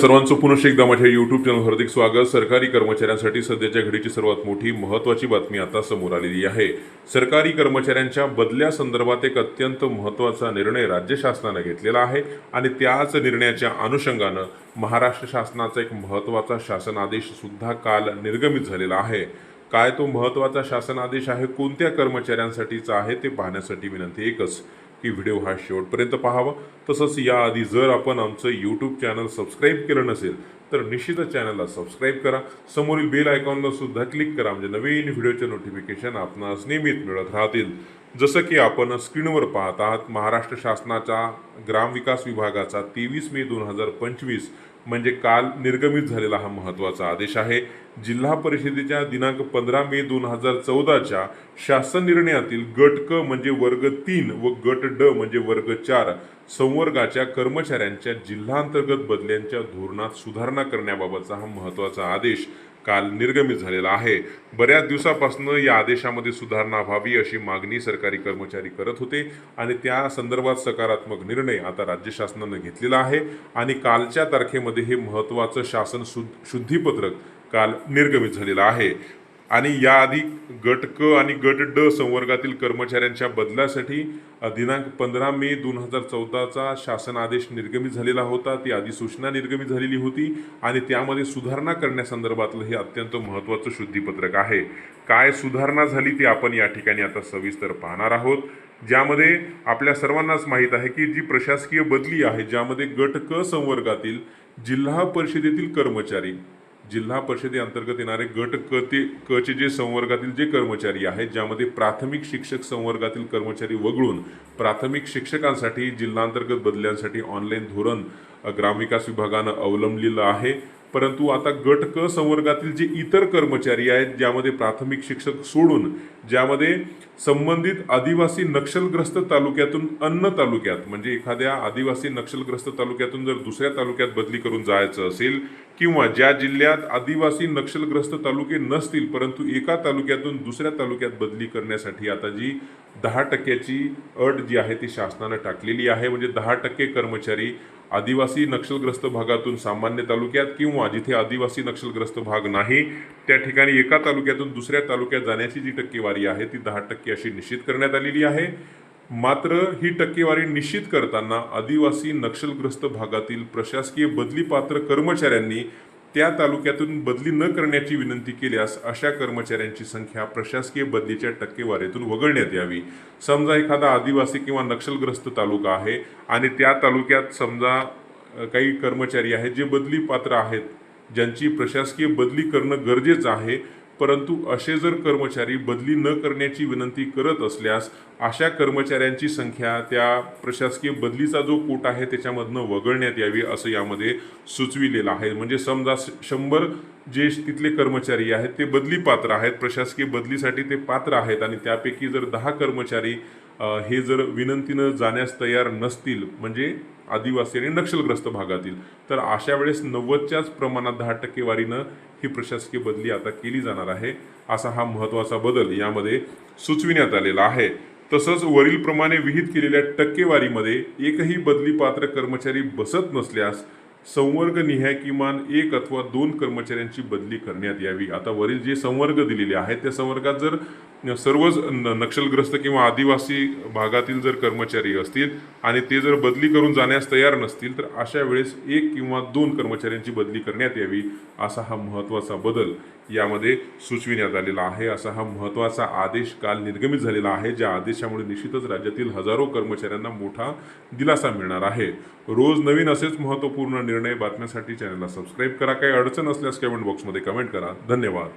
सर्वांचं पुनश्च एकदा माझ्या यूट्यूब चॅनल हार्दिक स्वागत. सरकारी कर्मचाऱ्यांसाठी सध्याच्या घडीची सर्वात मोठी महत्त्वाची बातमी आता समोर आलेली आहे. सरकारी कर्मचाऱ्यांच्या बदल्या संदर्भात एक अत्यंत महत्त्वाचा निर्णय राज्य शासनाने घेतलेला आहे आणि त्याच निर्णयाच्या अनुषंगानं महाराष्ट्र शासनाचा एक महत्त्वाचा शासन आदेश सुद्धा काल निर्गमित झालेला आहे. काय तो महत्त्वाचा शासन आदेश आहे कोणत्या कर्मचाऱ्यांसाठीचा आहे ते पाहण्यासाठी विनंती एकच. की व्हिडिओ हा शेवटपर्यंत पाहावा. तसंच याआधी जर आपण आमचं यूट्यूब चॅनल सबस्क्राईब केलं नसेल तर निश्चितच चॅनलला सबस्क्राईब करा. समोरील बेल आयकॉनला सुद्धा क्लिक करा. म्हणजे नवीन व्हिडिओचे नोटिफिकेशन आपणास नियमित मिळत राहतील. जसं की आपण स्क्रीनवर पाहत आहात महाराष्ट्र शासनाचा ग्रामविकास विभागाचा तेवीस मे दोन हजार पंचवीस म्हणजे काल निर्गमित झालेला हा महत्त्वाचा आदेश आहे. जिल्हा परिषदेच्या दिनांक पंधरा मे दोन हजार चौदाच्या शासन निर्णयातील गट क म्हणजे वर्ग तीन व गट ड म्हणजे वर्ग चार संवर्गाच्या कर्मचाऱ्यांच्या जिल्हांतर्गत बदल्यांच्या धोरणात सुधारणा करण्याबाबतचा हा महत्त्वाचा आदेश काल निर्गमित झालेला आहे. बऱ्याच दिवसापासून या आदेशामध्ये सुधारणा व्हावी अशी मागणी सरकारी कर्मचारी करत होते आणि त्या संदर्भात सकारात्मक निर्णय आता राज्य शासनानं घेतलेला आहे आणि कालच्या तारखेमध्ये हे महत्त्वाचं शासन शुद्ध शुद्धीपत्रक काल निर्गमित झालेलं आहे. आणि याआधी गट क आणि गट ड संवर्गातील कर्मचाऱ्यांच्या बदलासाठी दिनांक पंधरा मे दोन हजार चौदाचा शासन आदेश निर्गमित झालेला होता. ती अधिसूचना निर्गमित झालेली होती आणि त्यामध्ये सुधारणा करण्यासंदर्भातलं हे अत्यंत महत्त्वाचं शुद्धीपत्रक आहे. काय सुधारणा झाली ती आपण या ठिकाणी आता सविस्तर पाहणार आहोत. ज्यामध्ये आपल्या सर्वांनाच माहीत आहे की जी प्रशासकीय बदली आहे ज्यामध्ये गट क संवर्गातील जिल्हा परिषदेतील कर्मचारी जिल्हा परिषदेअंतर्गत येणारे गट क ते क चे जे संवर्गातील जे कर्मचारी आहेत ज्यामध्ये प्राथमिक शिक्षक संवर्गातील कर्मचारी वगळून प्राथमिक शिक्षकांसाठी जिल्हांतर्गत बदल्यांसाठी ऑनलाईन धोरण ग्रामविकास विभागानं अवलंबलेलं आहे. परंतु आता गट क संवर्गातील जे इतर कर्मचारी आहेत ज्यामध्ये प्राथमिक शिक्षक सोडून ज्यामध्ये संबंधित आदिवासी नक्षलग्रस्त तालुक्यातून अन्न तालुक्यात म्हणजे एखाद्या आदिवासी नक्षलग्रस्त तालुक्यातून जर दुसऱ्या तालुक्यात बदली करून जायचं असेल किंवा ज्या जिल्ह्यात आदिवासी नक्षलग्रस्त तालुके नसतील परंतु एका तालुक्यातून दुसऱ्या तालुक्यात बदली करण्यासाठी आता जी दहा टक्क्याची अट जी आहे ती शासनानं टाकलेली आहे. म्हणजे दहा टक्के कर्मचारी आदिवासी नक्षलग्रस्त भागातून सामान्य तालुक्यात किंवा जिथे आदिवासी नक्षलग्रस्त भाग नाही त्या ठिकाणी एका तालुक्यातून दुसऱ्या तालुक्यात जाण्याची जी टक्केवारी आहे ती दहा टक्के अशी निश्चित करण्यात आलेली आहे. मात्र ही टक्केवारी निश्चित करताना आदिवासी नक्षलग्रस्त भागातील प्रशासकीय बदली पात्र कर्मचाऱ्यांनी त्या तालुक्यातून बदली न करण्याची विनंती केल्यास अशा कर्मचाऱ्यांची संख्या प्रशासकीय बदलीच्या टक्केवारीतून वगळण्यात यावी. समजा एखादा आदिवासी किंवा नक्षलग्रस्त तालुका आहे आणि त्या तालुक्यात समजा काही कर्मचारी आहेत जे बदली पात्र आहेत ज्यांची प्रशासकीय बदली करणं गरजेचं आहे परंतु असे जर कर्मचारी बदली न करण्याची विनंती करत असल्यास अशा कर्मचाऱ्यांची संख्या त्या प्रशासकीय बदलीचा जो कोट आहे त्याच्यामधनं वगळण्यात यावी असं यामध्ये सुचविलेलं आहे. म्हणजे समजा शंभर जे तिथले कर्मचारी आहेत ते बदली पात्र आहेत. प्रशासकीय बदलीसाठी ते पात्र आहेत आणि त्यापैकी जर दहा कर्मचारी हे जर विनंतीनं जाण्यास तयार नसतील म्हणजे आदिवासी आणि नक्षलग्रस्त भागातील तर अशा वेळेस नव्वदच्याच प्रमाणात दहा टक्केवारीनं ही प्रशासकीय बदली आता केली जाणार आहे. असा हा महत्त्वाचा बदल यामध्ये सुचविण्यात आलेला आहे. तसंच वरीलप्रमाणे विहित केलेल्या टक्केवारीमध्ये एकही बदली पात्र कर्मचारी बसत नसल्यास संवर्ग निहाय किमान एक अथवा दोन कर्मचाऱ्यांची बदली करण्यात यावी. आता वरील जे संवर्ग दिलेले आहेत त्या संवर्गात जर सर्वच नक्षलग्रस्त किंवा आदिवासी भागातील जर कर्मचारी असतील आणि ते जर बदली करून जाण्यास तयार नसतील तर अशा वेळेस एक किंवा दोन कर्मचाऱ्यांची बदली करण्यात यावी असा हा महत्त्वाचा बदल यामध्ये सुचविण्यात आलेला आहे. असा हा महत्त्वाचा आदेश काल निर्गमित झालेला आहे ज्या आदेशामुळे निश्चितच राज्यातील हजारो कर्मचाऱ्यांना मोठा दिलासा मिळणार आहे. रोज नवीन असेच महत्त्वपूर्ण निर्णय बातम्यासाठी चॅनलला सबस्क्राईब करा. काही अडचण असल्यास कमेंट बॉक्समध्ये कमेंट करा. धन्यवाद.